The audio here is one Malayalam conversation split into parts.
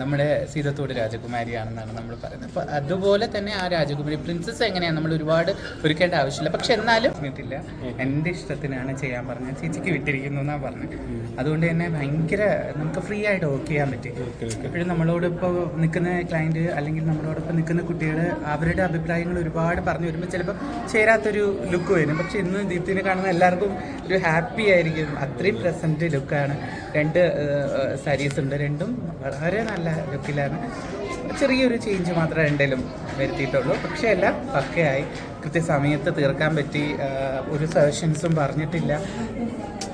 നമ്മുടെ സീതത്തോട് രാജകുമാരിയാണെന്നാണ് നമ്മൾ പറയുന്നത്. അപ്പോൾ അതുപോലെ തന്നെ ആ രാജകുമാരി പ്രിൻസസ് എങ്ങനെയാണ്? നമ്മൾ ഒരുപാട് ഒരുക്കേണ്ട ആവശ്യമില്ല. പക്ഷെ എന്നാലും പറഞ്ഞിട്ടില്ല എന്റെ ഇഷ്ടത്തിനാണ് ചെയ്യാൻ പറഞ്ഞത്. ചേച്ചിക്ക് വിട്ടിരിക്കുന്നു എന്നാണ് പറഞ്ഞത്. അതുകൊണ്ട് തന്നെ ഭയങ്കര നമുക്ക് ഫ്രീ ആയിട്ട് വർക്ക് ചെയ്യാൻ പറ്റി. എപ്പോഴും നമ്മളോട് ഇപ്പോൾ നിൽക്കുന്ന ക്ലയന്റ് അല്ലെങ്കിൽ നമ്മളോടൊപ്പം നിൽക്കുന്ന കുട്ടികൾ അവരുടെ അഭിപ്രായങ്ങൾ ഒരുപാട് പറഞ്ഞു വരുമ്പോൾ ചിലപ്പോൾ ചേരാത്തൊരു ലുക്ക് വരും. പക്ഷെ ഇന്ന് ദീപ്തിനെ കാണുന്ന എല്ലാവർക്കും ഒരു ഹാപ്പി ആയിരിക്കും. അത്രയും പ്രസന്റ് ലുക്കാണ് രണ്ട് സാരീസ് ഉണ്ട്. രണ്ടും വളരെ നല്ല ലുക്കിലാണ് ചെറിയൊരു ചേഞ്ച് മാത്രമേ രണ്ടിലും വരുത്തിയിട്ടുള്ളൂ. പക്ഷേ എല്ലാം പക്കയായി. കൃത്യസമയത്ത് തീർക്കാൻ പറ്റി. ഒരു സജഷൻസും പറഞ്ഞിട്ടില്ല.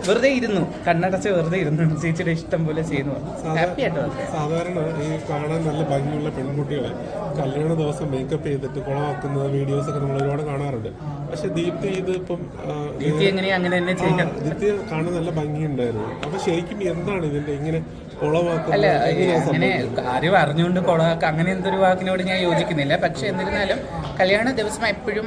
വെറുതെ ഇരുന്നു. കണ്ണടച്ച് വെറുതെ ഇരുന്നു. ചേച്ചിയുടെ ഇഷ്ടം പോലെ ചെയ്യുന്നു. ഹാപ്പി ആയിട്ട് സാധാരണ ഈ കാണാൻ നല്ല ഭംഗിയുള്ള പെൺകുട്ടികളെ കല്യാണ ദിവസം മേക്കപ്പ് ചെയ്തിട്ട് കുളമാക്കുന്ന വീഡിയോസ് ഒക്കെ നമ്മൾ ഒരുപാട് കാണാറുണ്ട്. പക്ഷെ ദീപ്തി ഇത് ഇപ്പം ദീപ്തി എങ്ങനെയാ അങ്ങനെ തന്നെ ചെയ്യാം ദീപ്തി കാണാൻ നല്ല ഭംഗിയുണ്ടായിരുന്നു. അപ്പൊ ശരിക്കും എന്താണ് ഇതിന്റെ ഇങ്ങനെ അല്ല അങ്ങനെ ആരും അറിഞ്ഞുകൊണ്ട് കുളമാക്കുക അങ്ങനെ എന്തൊരു വാക്കിനോട് ഞാൻ യോജിക്കുന്നില്ല. പക്ഷെ എന്നിരുന്നാലും കല്യാണ ദിവസം എപ്പോഴും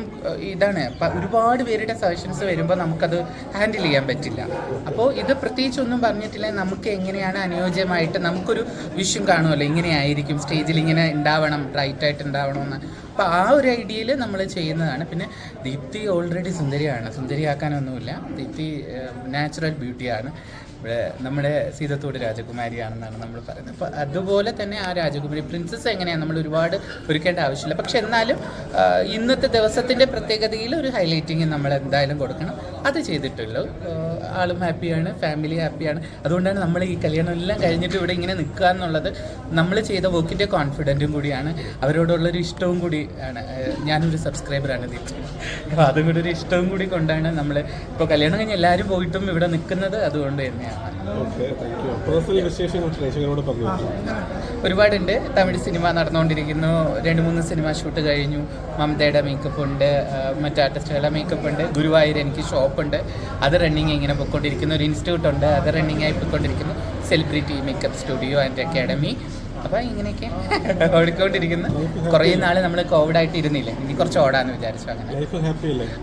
ഇതാണ്. ഒരുപാട് പേരുടെ സജഷൻസ് വരുമ്പോൾ നമുക്കത് ഹാൻഡിൽ ചെയ്യാൻ പറ്റില്ല. അപ്പോൾ ഇത് പ്രത്യേകിച്ച് ഒന്നും പറഞ്ഞിട്ടില്ല. നമുക്ക് എങ്ങനെയാണ് അനുയോജ്യമായിട്ട് നമുക്കൊരു വിഷയം കാണുമല്ലോ? ഇങ്ങനെ ആയിരിക്കും സ്റ്റേജിൽ ഇങ്ങനെ ഉണ്ടാവണം ബ്രൈറ്റ് ആയിട്ട് ഉണ്ടാവണമെന്ന്. അപ്പോൾ ആ ഒരു ഐഡിയയിൽ നമ്മൾ ചെയ്യുന്നതാണ്. പിന്നെ ദീപ്തി ഓൾറെഡി സുന്ദരിയാണ്. സുന്ദരിയാക്കാനൊന്നുമില്ല. ദീപ്തി നാച്ചുറൽ ബ്യൂട്ടിയാണ് ഇവിടെ നമ്മുടെ സീതത്തോട് രാജകുമാരിയാണെന്നാണ് നമ്മൾ പറയുന്നത്. അപ്പോൾ അതുപോലെ തന്നെ ആ രാജകുമാരി പ്രിൻസസ് എങ്ങനെയാണ് നമ്മൾ ഒരുപാട് ഒരുക്കേണ്ട ആവശ്യമില്ല. പക്ഷെ എന്നാലും ഇന്നത്തെ ദിവസത്തിന്റെ പ്രത്യേകതയിൽ ഒരു ഹൈലൈറ്റിങ് നമ്മൾ എന്തായാലും കൊടുക്കണം. അത് ചെയ്തിട്ടുള്ളൂ. ആളും ഹാപ്പിയാണ് ഫാമിലി ഹാപ്പിയാണ്. അതുകൊണ്ടാണ് നമ്മൾ ഈ കല്യാണം എല്ലാം കഴിഞ്ഞിട്ട് ഇവിടെ ഇങ്ങനെ നിൽക്കുക എന്നുള്ളത്. നമ്മൾ ചെയ്ത വർക്കിന്റെ കോൺഫിഡന്റും കൂടിയാണ്. അവരോടുള്ളൊരു ഇഷ്ടവും കൂടി ആണ്. ഞാനൊരു സബ്സ്ക്രൈബറാണ് ദീപ്തി അപ്പോൾ അതും കൂടി ഒരു ഇഷ്ടവും കൂടി കൊണ്ടാണ് നമ്മൾ ഇപ്പോൾ കല്യാണം കഴിഞ്ഞ് എല്ലാവരും പോയിട്ടും ഇവിടെ നിൽക്കുന്നത് അതുകൊണ്ട് തന്നെയാണ്. ഒരുപാടുണ്ട്. തമിഴ് സിനിമ നടന്നുകൊണ്ടിരിക്കുന്നു രണ്ട് മൂന്ന് സിനിമ ഷൂട്ട് കഴിഞ്ഞു. മമതയുടെ മേക്കപ്പ് ഉണ്ട്. മറ്റു ആർട്ടിസ്റ്റുകളുടെ മേക്കപ്പ് ഉണ്ട്. ഗുരുവായൂർ എനിക്ക് ഷോപ്പുണ്ട് അത് റണ്ണിങ് ഇങ്ങനെ പോയിക്കൊണ്ടിരിക്കുന്നു ഒരു ഇൻസ്റ്റിറ്റ്യൂട്ട് ഉണ്ട്. അത് റണ്ണിങ് ആയി പോയിക്കൊണ്ടിരിക്കുന്നു celebrity makeup studio and academy അപ്പോൾ ഇങ്ങനെയൊക്കെ ഓടിക്കൊണ്ടിരിക്കുന്ന. കുറേ നാൾ നമ്മൾ കോവിഡ് ആയിട്ട് ഇരുന്നില്ലേ? ഇനി കുറച്ച് ഓടാന്ന് വിചാരിച്ചു അങ്ങനെ.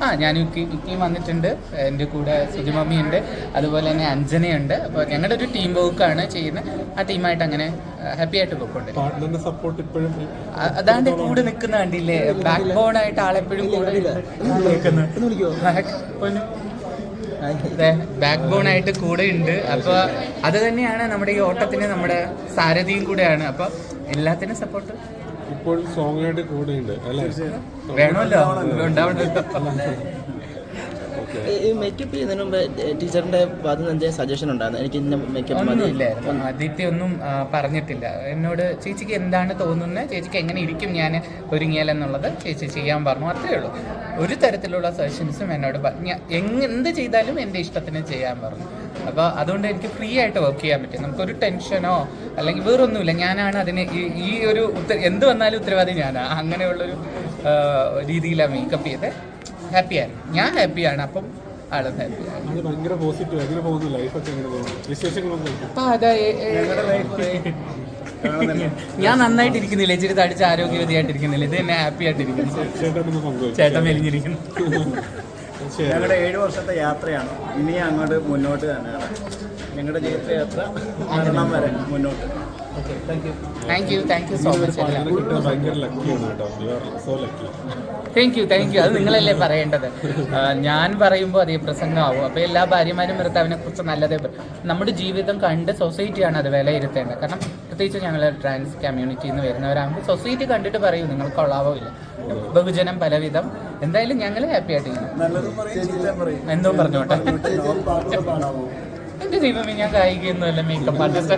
ആ ഞാൻ ഇക്കി ഇക്കിയും വന്നിട്ടുണ്ട്. എന്റെ കൂടെ സുജിമമ്മി ഉണ്ട്. അതുപോലെ തന്നെ അഞ്ജനയുണ്ട്. അപ്പോൾ ഞങ്ങളുടെ ഒരു ടീം വർക്കാണ് ചെയ്യുന്നത്. ആ ടീമായിട്ട് അങ്ങനെ ഹാപ്പി ആയിട്ട് പോയിക്കൊണ്ട് സപ്പോർട്ട് ഇപ്പോഴും അതാണ്ട് കൂടെ നിൽക്കുന്ന കണ്ടില്ലേ? ബാക്ക് ബോൺ ആയിട്ട് ആളെപ്പോഴും കൂടെ ബാക്ക് ബോൺ ആയിട്ട് കൂടെ ഉണ്ട്. അപ്പോൾ അത് തന്നെയാണ് നമ്മുടെ ഈ ഓട്ടത്തിന് നമ്മുടെ സാരഥിയും കൂടെയാണ്. അപ്പോൾ എല്ലാത്തിനും സപ്പോർട്ട് ഇപ്പോൾ സോങ് ആയിട്ട് കൂടെ അല്ലേ? വേണമല്ലോ. ഉണ്ടാവണല്ലോ ഓക്കെ ഈ മേക്കപ്പ് ചെയ്യുന്നതിന് മുമ്പ് ടീച്ചറിന്റെ ഭാഗത്ത് നിന്ന് സജഷൻ ഉണ്ടായിരുന്നു? എനിക്ക് ഇന്ന മേക്കപ്പ് മതി. ഒന്നുമില്ലായിരുന്നു. ആദിത്യ ഒന്നും പറഞ്ഞിട്ടില്ല. എന്നോട് ചേച്ചിക്ക് എന്താണ് തോന്നുന്നത് ചേച്ചിക്ക് എങ്ങനെ ഇരിക്കും ഞാൻ ഒരുങ്ങിയാലെന്നുള്ളത് ചേച്ചി ചെയ്യാൻ പറഞ്ഞു. അത്രേ ഉള്ളൂ. ഒരു തരത്തിലുള്ള സജഷൻസും എന്നോട് എന്ത് ചെയ്താലും എന്റെ ഇഷ്ടത്തിന് ചെയ്യാൻ പറഞ്ഞു. അപ്പോൾ അതുകൊണ്ട് എനിക്ക് ഫ്രീ ആയിട്ട് വർക്ക് ചെയ്യാൻ പറ്റും. നമുക്കൊരു ടെൻഷനോ അല്ലെങ്കിൽ വേറൊന്നുമില്ല. ഞാനാണ് അതിന് ഈ- ഈ ഒരു ഉത്ത എന്ത് വന്നാലും ഉത്തരവാദി ഞാനാണ് അങ്ങനെയുള്ളൊരു രീതിയിലാണ് മേക്കപ്പ് ചെയ്ത്. ഹാപ്പിയായിരുന്നു ഞാൻ ഹാപ്പിയാണ് അപ്പം ആളും ഹാപ്പിയാണ് അപ്പം അതായത് ഏ- നന്നായിട്ട് ഞാൻ നന്നായിട്ടിരിക്കുന്നില്ല? ഇച്ചിരി തടിച്ച് ആരോഗ്യവതിയായിട്ടിരിക്കുന്നില്ല? ഇത് എന്നെ ഹാപ്പി ആയിട്ടിരിക്കുന്നു. ചേട്ടൻ മെലിഞ്ഞിരിക്കുന്നു ഞങ്ങളുടെ ഏഴ് വർഷത്തെ യാത്രയാണ്. ഇനി അങ്ങോട്ട് മുന്നോട്ട് തന്നെയാണ് ഞങ്ങളുടെ ജീവിതയാത്ര മരണം വരെ മുന്നോട്ട്. Thank you thank you so much thank thank അത് നിങ്ങളല്ലേ പറയേണ്ടത്? ഞാൻ പറയുമ്പോൾ അതേ പ്രസംഗമാവും. അപ്പോൾ എല്ലാ ഭാര്യമാരും ഭർത്താവിനെ കുറിച്ച് നല്ലതേ പറയും നമ്മുടെ ജീവിതം കണ്ട് സൊസൈറ്റിയാണ് അത് വിലയിരുത്തേണ്ടത്. കാരണം പ്രത്യേകിച്ച് ഞങ്ങൾ ട്രാൻസ് കമ്മ്യൂണിറ്റി നിന്ന് വരുന്നവരാകുമ്പോൾ സൊസൈറ്റി കണ്ടിട്ട് പറയും നിങ്ങൾ കൊള്ളാവോ ഇല്ല ബഹുജനം പലവിധം. എന്തായാലും ഞങ്ങൾ ഹാപ്പി ആയിട്ട് എന്തോ പറഞ്ഞോട്ടെ? എന്റെ ദൈവമേ ഞാൻ കായികയൊന്നുമല്ല മേക്കപ്പ് ആർട്ടിസ്റ്റ്